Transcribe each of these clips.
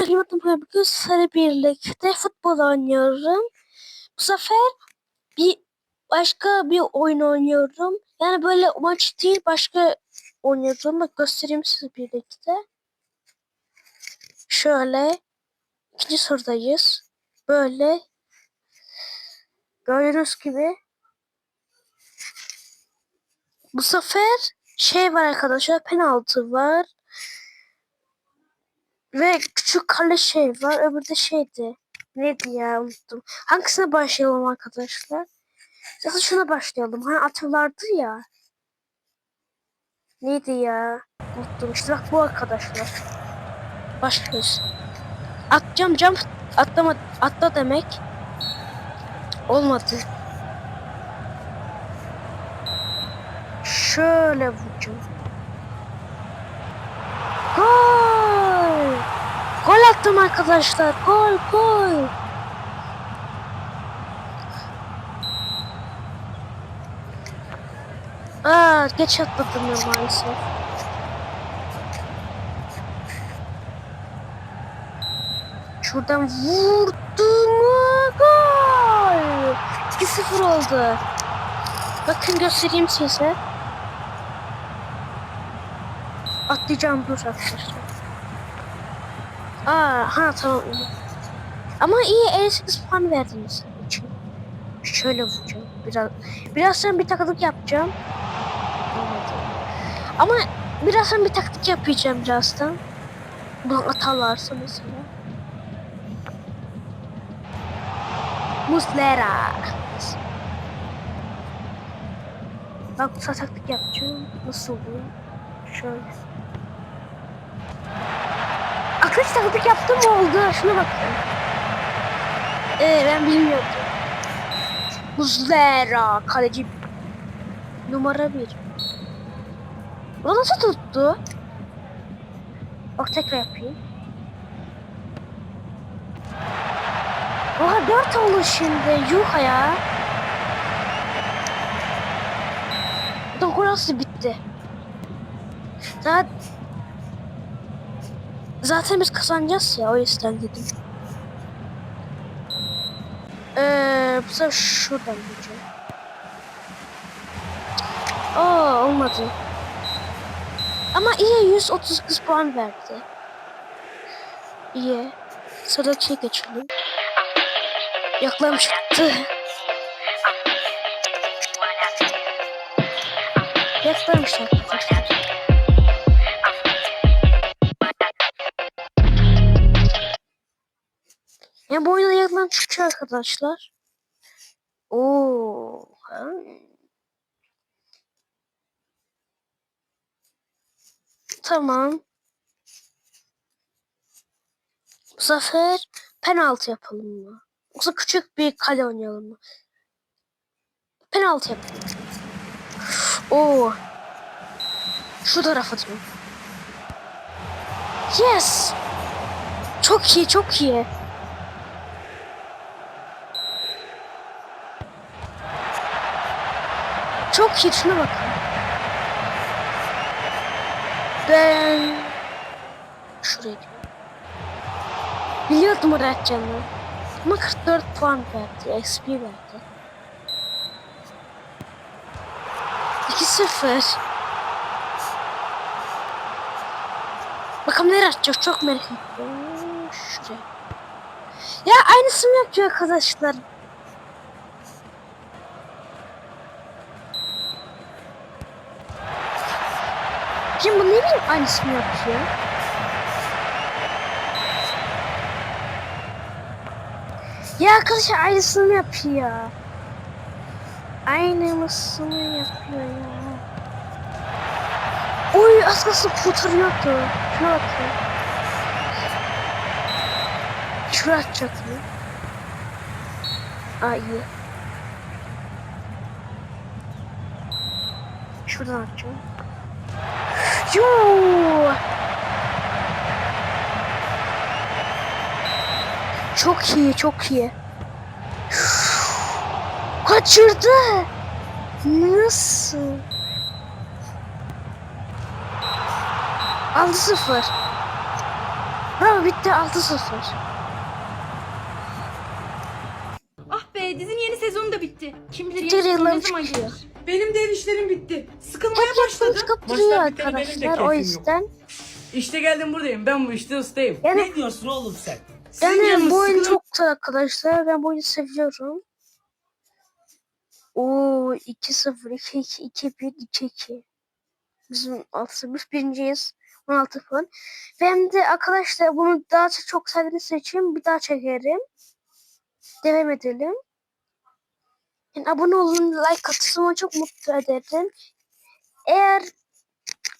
Bugün sarı birlikte futbol oynuyorum. Bu sefer bir başka bir oyun oynuyorum. Yani böyle maç değil başka oynuyorum. Bak göstereyim size birlikte. Şöyle ikinci sorudayız. Böyle gördüğünüz gibi bu sefer şey var arkadaşlar penaltı var. Ve küçük kale şey var. Öbürü de şeydi. Neydi ya unuttum. Hangisine başlayalım arkadaşlar? Zaten şuna başlayalım. Hani atıyorlardı ya. Neydi ya? Unuttum. İşte bak bu arkadaşlar. Başlıyoruz. Atacağım cam. Atlama, atla demek. Olmadı. Şöyle vuracağım. Gol! Gol attım arkadaşlar. Gol, gol. Aa, geç atladım ya maalesef. Şuradan vurdum. Gol! 2-0 oldu. Bakın göstereyim size. Atlayacağım dur arkadaşlar. Aa, ha tamam. Ama iyi 58 puan verdiniz. Şöyle vuracağım. Biraz birazdan bir takılık yapacağım. Ama birazdan bir taktik yapacağım birazdan. Bunu atarlarsa mesela. Muslera. Bak bu taktik yapacağım. Nasıl oluyor? Şöyle. Arkadaş taktik yaptım oldu? Şuna bakın. Ee, ben bilmiyordum. Muslera kaleci numara bir. O nasıl tuttu? Bak tekrar yapayım. Oha dört oldu şimdi. Yuh ya. Aslı bitti. Zaten Zaten biz kazanacağız ya o yüzden dedim. Ee, bu sefer şuradan gideceğim. Oo olmadı. Ama iyi 138 puan verdi. İyi. Sıradaki geçelim. Yaklam çıktı. Yaklam çıktı. Yani bu oyunda yakından çıkıyor arkadaşlar. Oo. Tamam. Bu sefer penaltı yapalım mı? Yoksa küçük bir kale oynayalım mı? Penaltı yapalım. Oo. Şu tarafa diyorum. Yes. Çok iyi, çok iyi. Çok iyi şuna bakın. Ben şuraya gidiyorum. Biliyordum oraya atacağımı. Ama 44 puan verdi. XP verdi. 2-0. Bakalım nereye atacak çok merak ediyorum. Şuraya. Ya aynısını yapıyor arkadaşlar. Şimdi bu ne bileyim aynısını yapıyor. Ya arkadaşlar aynısını yapıyor. Aynısını yapıyor ya. Oy az kalsın kurtarıyordu. Şuna bakın. Şuraya atacaktı. Aa iyi. Şuradan atacağım. Yoo! Çok iyi, çok iyi. Kaçırdı. Nasıl? 6-0. Bravo Aa bitti 6-0. Ah be dizinin yeni sezonu da bitti. Kim bilir yeni sezon yıllar ne zaman gelir? Benim de ev işlerim bitti. Sıkılmaya başladım. yapıp duruyor biteli benim de arkadaşlar o keyfim yok. yüzden. İşte geldim buradayım. Ben bu işte ustayım. Yani, Ne diyorsun oğlum sen? Sizin yani canınız bu oyun sıkılır- çok güzel arkadaşlar. Ben bu oyunu seviyorum. Oo 2-0, 2-2, 2-1, 2-2. Bizim 6 biz birinciyiz. 16 puan. Ben de arkadaşlar bunu daha çok, çok sevdiğiniz için bir daha çekerim. Devam edelim. Yani abone olun, like atırsanız çok mutlu ederim. Eğer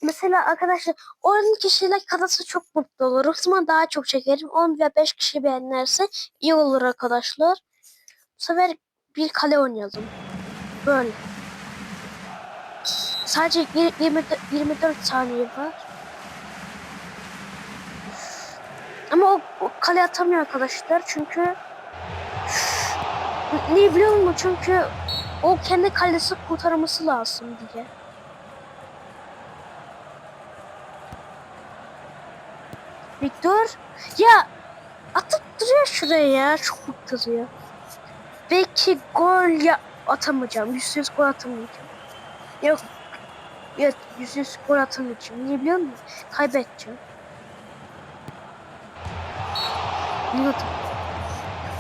mesela arkadaşlar 10 kişi like atarsa çok mutlu olurum. O zaman daha çok çekerim. 10 veya 5 kişi beğenirse iyi olur arkadaşlar. Bu sefer bir kale oynayalım. Böyle. Sadece yir- 24, 24 saniye var. Ama o, o kale atamıyor arkadaşlar çünkü ne biliyor musun? Çünkü o kendi kalesi kurtarması lazım diye. Victor ya atıp duruyor şuraya ya çok bıktırıyor. Belki gol ya atamayacağım. Yüzde yüz gol atamayacağım. Yok. Evet yüzde yüz gol atamayacağım. Niye biliyor musun? Kaybedeceğim. Anladım.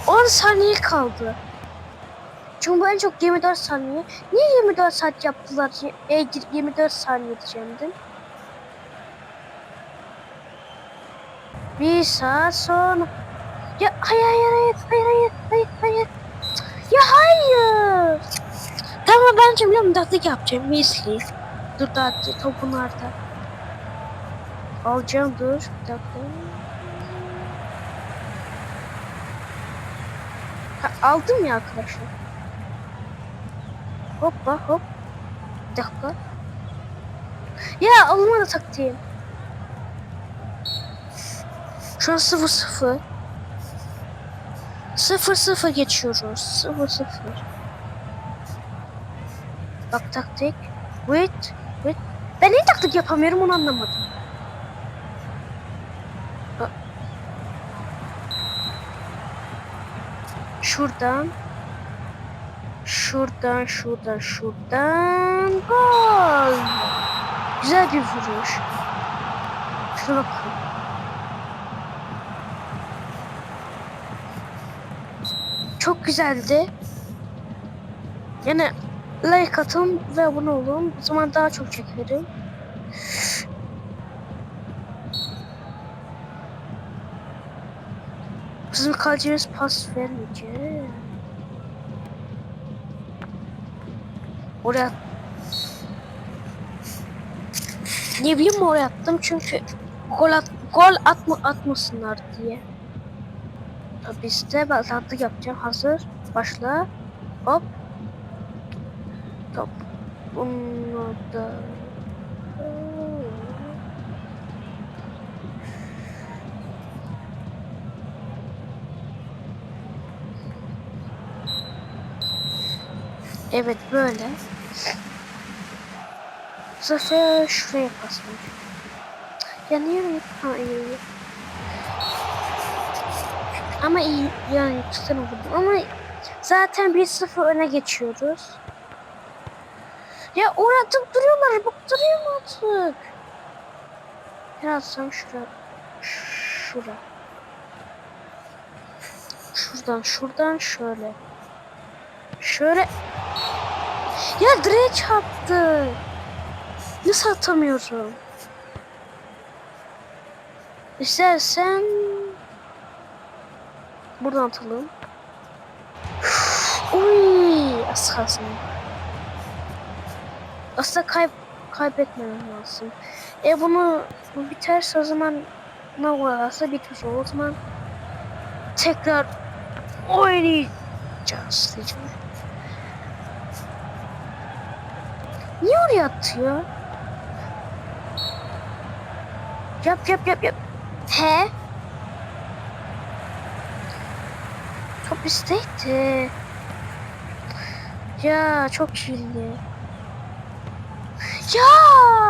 10 saniye kaldı. Çünkü en çok 24 saniye. Niye 24 saat yaptılar? E, 24 saniye diyeceğimdim. Bir saat sonra. Ya hayır hayır hayır hayır hayır hayır hayır. Ya hayır. Tamam biliyor musun? Taktik yapacağım. Misli. Dur daha topu nerede? Alacağım dur. Bir dakika. Ha, aldım ya arkadaşlar. Hoppa hop. Bir dakika. Ya olmadı taktiğim. Şu an 0 0. 0 0 geçiyoruz. 0 0. Bak taktik. Wait. Wait. Ben niye taktik yapamıyorum onu anlamadım. Şuradan. Şuradan, şuradan, şuradan. Gol. Güzel bir vuruş. Şuna bakın. Çok güzeldi. Yani like atın ve abone olun. O zaman daha çok çekerim. Bizim kalecimiz pas vermeyecek. Oraya ne bileyim oraya attım çünkü gol at gol atma atmasınlar diye. İşte ben tatlı yapacağım. Hazır. Başla. Hop. Top. Bunu da Evet böyle. Bu sefer şuraya basmış. Ya niye öyle? Ha iyi. Ama iyi yani tutan vurdum ama zaten 1-0 öne geçiyoruz. Ya oraya atıp duruyorlar bıktırıyorum artık. Biraz atsam şura. Şura. Şuradan şuradan şöyle. Şöyle. Ya direğe çarptı. Nasıl atamıyorum? İstersen buradan atalım. Uy, az kalsın. Aslında kayb kaybetmemem lazım. E bunu bu biterse o zaman ne varsa bitmiş olur. O zaman tekrar oynayacağız diyeceğim. Niye oraya atıyor? Yap yap yap yap. He? Top isteydi. Ya çok kirli. Ya!